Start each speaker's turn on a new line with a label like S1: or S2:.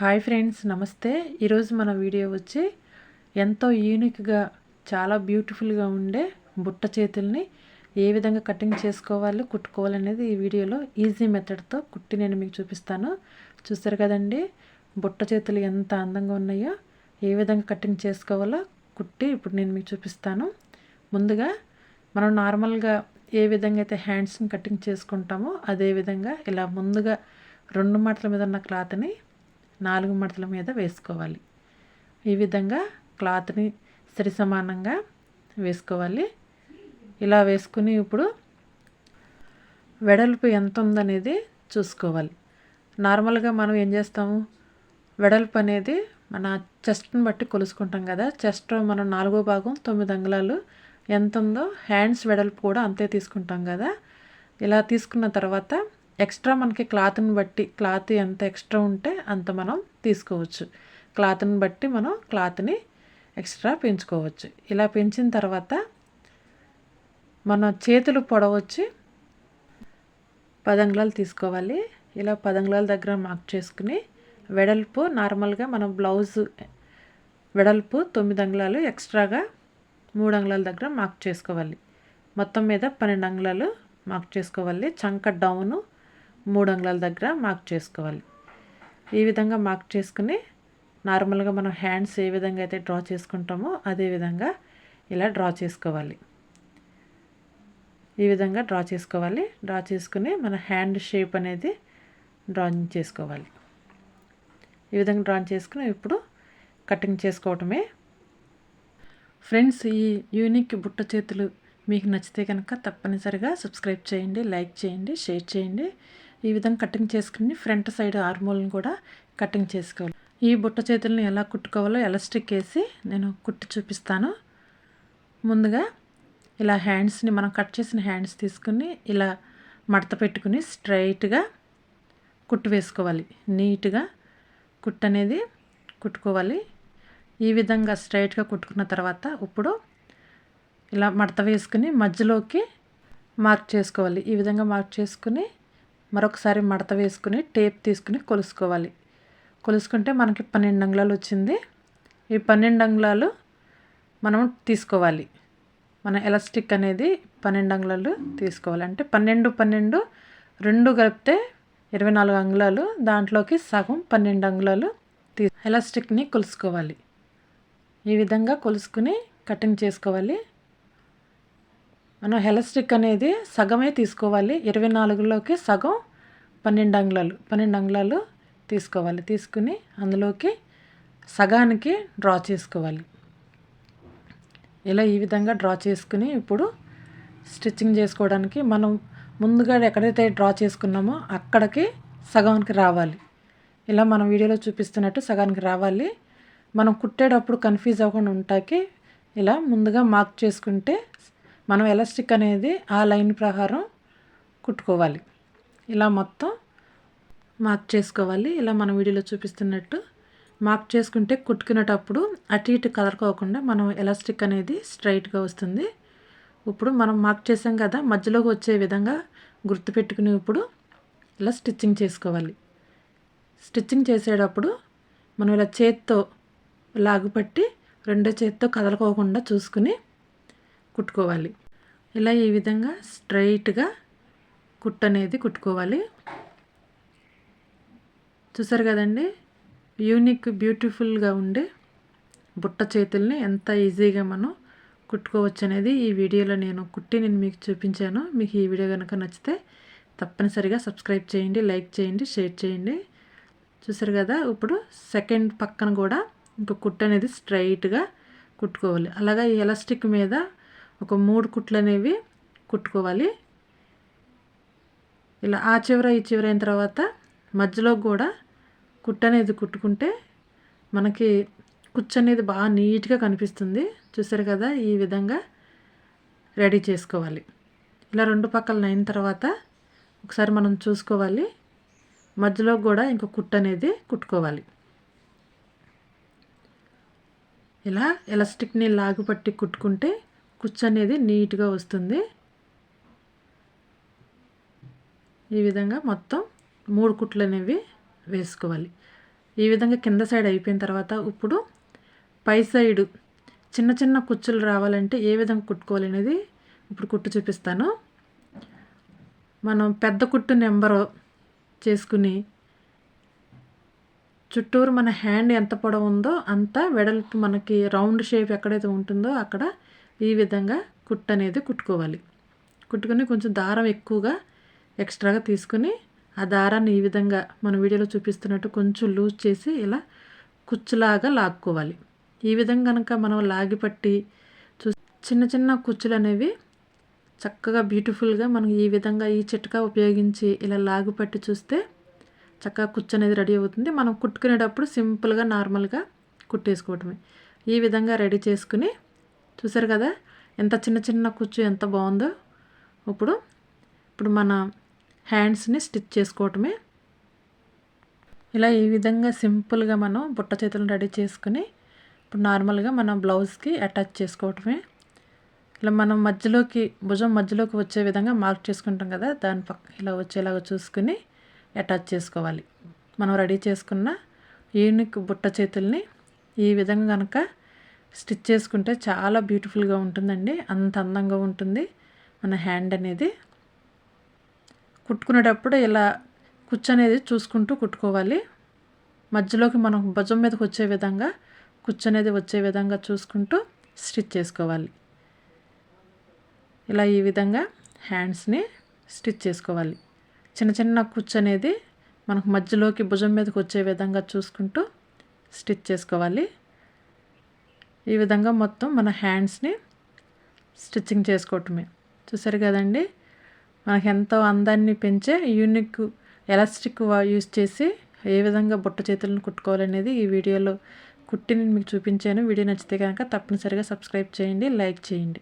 S1: Hi friends నమస్తే. ఈరోజు మన వీడియో వచ్చి ఎంతో యూనిక్గా చాలా బ్యూటిఫుల్గా ఉండే బుట్ట చేతుల్ని ఏ విధంగా కటింగ్ చేసుకోవాలి కుట్టుకోవాలి అనేది ఈ వీడియోలో ఈజీ మెథడ్తో కుట్టి నేను మీకు చూపిస్తాను. చూస్తారు కదండి? బుట్ట చేతులు ఎంత అందంగా ఉన్నాయో ఏ విధంగా కటింగ్ చేసుకోవాలో కుట్టి ఇప్పుడు నేను మీకు చూపిస్తాను. ముందుగా మనం నార్మల్గా ఏ విధంగా అయితే హ్యాండ్స్ని కటింగ్ చేసుకుంటామో అదే విధంగా ఇలా ముందుగా రెండు మాటల మీద ఉన్న క్లాత్ని నాలుగు మడతల మీద వేసుకోవాలి. ఈ విధంగా క్లాత్ని సరి సమానంగా వేసుకోవాలి. ఇలా వేసుకుని ఇప్పుడు వెడల్పు ఎంత ఉందనేది చూసుకోవాలి. నార్మల్గా మనం ఏం చేస్తాము? వెడల్పు అనేది మన చెస్ట్ని బట్టి కొలుసుకుంటాం కదా. చెస్ట్ మనం నాలుగో భాగం తొమ్మిది అంగుళాలు ఎంత ఉందో హ్యాండ్స్ వెడల్పు కూడా అంతే తీసుకుంటాం కదా. ఇలా తీసుకున్న తర్వాత ఎక్స్ట్రా మనకి క్లాత్ని బట్టి క్లాత్ ఎంత ఎక్స్ట్రా ఉంటే అంత మనం తీసుకోవచ్చు. క్లాత్ని బట్టి మనం క్లాత్ని ఎక్స్ట్రా పెంచుకోవచ్చు. ఇలా పెంచిన తర్వాత మన చేతులు పొడవచ్చి పదంగులాలు తీసుకోవాలి. ఇలా పదంగులాల దగ్గర మార్క్ చేసుకుని వెడల్పు నార్మల్గా మనం బ్లౌజ్ వెడల్పు తొమ్మిది అంగుళాలు ఎక్స్ట్రాగా మూడు అంగుళాల దగ్గర మార్క్ చేసుకోవాలి. మొత్తం మీద పన్నెండు అంగుళాలు మార్క్ చేసుకోవాలి. చంక డౌను మూడు అంగుళాల దగ్గర మార్క్ చేసుకోవాలి. ఈ విధంగా మార్క్ చేసుకుని నార్మల్గా మనం హ్యాండ్స్ ఏ విధంగా అయితే డ్రా చేసుకుంటామో అదే విధంగా ఇలా డ్రా చేసుకోవాలి. ఈ విధంగా డ్రా చేసుకోవాలి. డ్రా చేసుకుని మన హ్యాండ్ షేప్ అనేది డ్రాయింగ్ చేసుకోవాలి. ఈ విధంగా డ్రా చేసుకుని ఇప్పుడు కటింగ్ చేసుకోవటమే. ఫ్రెండ్స్ ఈ యూనిక్ బుట్ట చేతులు మీకు నచ్చితే కనుక తప్పనిసరిగా సబ్స్క్రైబ్ చేయండి లైక్ చేయండి షేర్ చేయండి. ఈ విధంగా కటింగ్ చేసుకుని ఫ్రంట్ సైడ్ ఆర్మోల్ని కూడా కటింగ్ చేసుకోవాలి. ఈ బుట్ట చేతులను ఎలా కుట్టుకోవాలో ఎలాస్టిక్ వేసి నేను కుట్టి చూపిస్తాను. ముందుగా ఇలా హ్యాండ్స్ని మనం కట్ చేసిన హ్యాండ్స్ తీసుకుని ఇలా మడత పెట్టుకుని స్ట్రైట్గా కుట్టు వేసుకోవాలి. నీట్గా కుట్టు అనేది కుట్టుకోవాలి. ఈ విధంగా స్ట్రైట్గా కుట్టుకున్న తర్వాత ఇప్పుడు ఇలా మడత వేసుకుని మధ్యలోకి మార్క్ చేసుకోవాలి. ఈ విధంగా మార్క్ చేసుకుని మరొకసారి మడత వేసుకుని టేప్ తీసుకుని కొలుసుకోవాలి. కొలుసుకుంటే మనకి పన్నెండు అంగుళాలు వచ్చింది. ఈ పన్నెండు అంగుళాలు మనం తీసుకోవాలి. మన ఎలాస్టిక్ అనేది పన్నెండు అంగుళాలు తీసుకోవాలి. అంటే పన్నెండు పన్నెండు రెండు కలిపితే ఇరవై నాలుగు అంగుళాలు దాంట్లోకి సగం పన్నెండు అంగుళాలు తీ ఎలాస్టిక్ని కొలుసుకోవాలి. ఈ విధంగా కొలుసుకుని కటింగ్ చేసుకోవాలి. మనం హెలస్టిక్ అనేది సగమే తీసుకోవాలి. ఇరవై నాలుగులోకి సగం పన్నెండు అంగుళాలు పన్నెండు అంగుళాలు తీసుకోవాలి. తీసుకుని అందులోకి సగానికి డ్రా చేసుకోవాలి. ఇలా ఈ విధంగా డ్రా చేసుకుని ఇప్పుడు స్టిచ్చింగ్ చేసుకోవడానికి మనం ముందుగా ఎక్కడైతే డ్రా చేసుకున్నామో అక్కడికి సగానికి రావాలి. ఇలా మనం వీడియోలో చూపిస్తున్నట్టు సగానికి రావాలి. మనం కుట్టేటప్పుడు కన్ఫ్యూజ్ అవ్వకుండా ఉంటాకి ఇలా ముందుగా మార్క్ చేసుకుంటే మనం ఎలాస్టిక్ అనేది ఆ లైన్ ప్రకారం కుట్టుకోవాలి. ఇలా మొత్తం మార్క్ చేసుకోవాలి. ఇలా మన వీడియోలో చూపిస్తున్నట్టు మార్క్ చేసుకుంటే కుట్టుకునేటప్పుడు అటు ఇటు కదలకోకుండా మనం ఎలాస్టిక్ అనేది స్ట్రైట్గా వస్తుంది. ఇప్పుడు మనం మార్క్ చేసాం కదా మధ్యలోకి వచ్చే విధంగా గుర్తుపెట్టుకుని ఇప్పుడు ఇలా స్టిచ్చింగ్ చేసుకోవాలి. స్టిచ్చింగ్ చేసేటప్పుడు మనం ఇలా చేత్తో లాగుపట్టి రెండో చేత్తో కదలకోకుండా చూసుకుని కుట్టుకోవాలి. ఇలా ఈ విధంగా స్ట్రైట్గా కుట్ అనేది కుట్టుకోవాలి. చూసారు కదండి? యూనిక్ బ్యూటిఫుల్గా ఉండే బుట్ట చేతుల్ని ఎంత ఈజీగా మనం కుట్టుకోవచ్చు అనేది ఈ వీడియోలో నేను కుట్టి నేను మీకు చూపించాను. మీకు ఈ వీడియో కనుక నచ్చితే తప్పనిసరిగా సబ్స్క్రైబ్ చేయండి లైక్ చేయండి షేర్ చేయండి. చూసారు కదా? ఇప్పుడు సెకండ్ పక్కన కూడా ఇంకో కుట్టు అనేది స్ట్రైట్గా కుట్టుకోవాలి. అలాగా ఈ ఎలాస్టిక్ మీద ఒక మూడు కుట్లు అనేవి కుట్టుకోవాలి. ఇలా ఆ చివర ఈ చివర అయిన తర్వాత మధ్యలో కూడా కుట్టు అనేది కుట్టుకుంటే మనకి కుచ్చు అనేది బాగా నీట్గా కనిపిస్తుంది. చూసారు కదా ఈ విధంగా రెడీ చేసుకోవాలి. ఇలా రెండు పక్కల అయిన తర్వాత ఒకసారి మనం చూసుకోవాలి. మధ్యలో కూడా ఇంకో కుట్టు అనేది కుట్టుకోవాలి. ఇలా ఎలాస్టిక్ని లాగుపట్టి కుట్టుకుంటే కుచ్చు అనేది నీట్గా వస్తుంది. ఈ విధంగా మొత్తం మూడు కుట్లు అనేవి వేసుకోవాలి. ఈ విధంగా కింద సైడ్ అయిపోయిన తర్వాత ఇప్పుడు పై సైడు చిన్న చిన్న కుచ్చులు రావాలంటే ఏ విధంగా కుట్టుకోవాలి అనేది ఇప్పుడు కుట్టు చూపిస్తాను. మనం పెద్ద కుట్టు నెంబరు చేసుకుని చుట్టూరు మన హ్యాండ్ ఎంత పొడవు ఉందో అంత వెడల్పు మనకి రౌండ్ షేప్ ఎక్కడైతే ఉంటుందో అక్కడ ఈ విధంగా కుట్ అనేది కుట్టుకోవాలి. కుట్టుకుని కొంచెం దారం ఎక్కువగా ఎక్స్ట్రాగా తీసుకుని ఆ దారాన్ని ఈ విధంగా మన వీడియోలో చూపిస్తున్నట్టు కొంచెం లూజ్ చేసి ఇలా కుచ్చులాగా లాక్కోవాలి. ఈ విధంగా కనుక మనం లాగిపట్టి చూ చిన్న చిన్న కుచ్చులు అనేవి చక్కగా బ్యూటిఫుల్గా మనం ఈ విధంగా ఈ చిట్కా ఉపయోగించి ఇలా లాగిపట్టి చూస్తే చక్కగా కుచ్చు అనేది రెడీ అవుతుంది. మనం కుట్టుకునేటప్పుడు సింపుల్గా నార్మల్గా కుట్టేసుకోవటమే. ఈ విధంగా రెడీ చేసుకుని చూసారు కదా? ఎంత చిన్న చిన్న కుచ్చు ఎంత బాగుందో. ఇప్పుడు ఇప్పుడు మన హ్యాండ్స్ని స్టిచ్ చేసుకోవటమే. ఇలా ఈ విధంగా సింపుల్గా మనం బుట్ట చేతులను రెడీ చేసుకుని ఇప్పుడు నార్మల్గా మనం బ్లౌజ్కి అటాచ్ చేసుకోవటమే. ఇలా మనం మధ్యలోకి భుజం మధ్యలోకి వచ్చే విధంగా మార్క్ చేసుకుంటాం కదా? దాని పక్క ఇలా వచ్చేలాగా చూసుకుని అటాచ్ చేసుకోవాలి. మనం రెడీ చేసుకున్న యూనిక్ బుట్ట చేతుల్ని ఈ విధంగా కనుక స్టిచ్ చేసుకుంటే చాలా బ్యూటిఫుల్గా ఉంటుందండి. అంత అందంగా ఉంటుంది మన హ్యాండ్ అనేది. కుట్టుకునేటప్పుడు ఇలా కుచ్చు అనేది చూసుకుంటూ కుట్టుకోవాలి. మధ్యలోకి మనం భుజం మీదకి వచ్చే విధంగా కుచ్చు అనేది వచ్చే విధంగా చూసుకుంటూ స్టిచ్ చేసుకోవాలి. ఇలా ఈ విధంగా హ్యాండ్స్ని స్టిచ్ చేసుకోవాలి. చిన్న చిన్న కుచ్చు అనేది మనకు మధ్యలోకి భుజం మీదకి వచ్చే విధంగా చూసుకుంటూ స్టిచ్ చేసుకోవాలి. ఈ విధంగా మొత్తం మన హ్యాండ్స్ని స్టిచ్చింగ్ చేసుకోవటమే. చూసారు కదండి? మనకు ఎంతో అందాన్ని పెంచే యూనిక్ ఎలాస్టిక్ యూస్ చేసి ఏ విధంగా బుట్ట చేతులను కుట్టుకోవాలనేది ఈ వీడియోలో కుట్టి నేను మీకు చూపించాను. వీడియో నచ్చితే కనుక తప్పనిసరిగా సబ్స్క్రైబ్ చేయండి లైక్ చేయండి.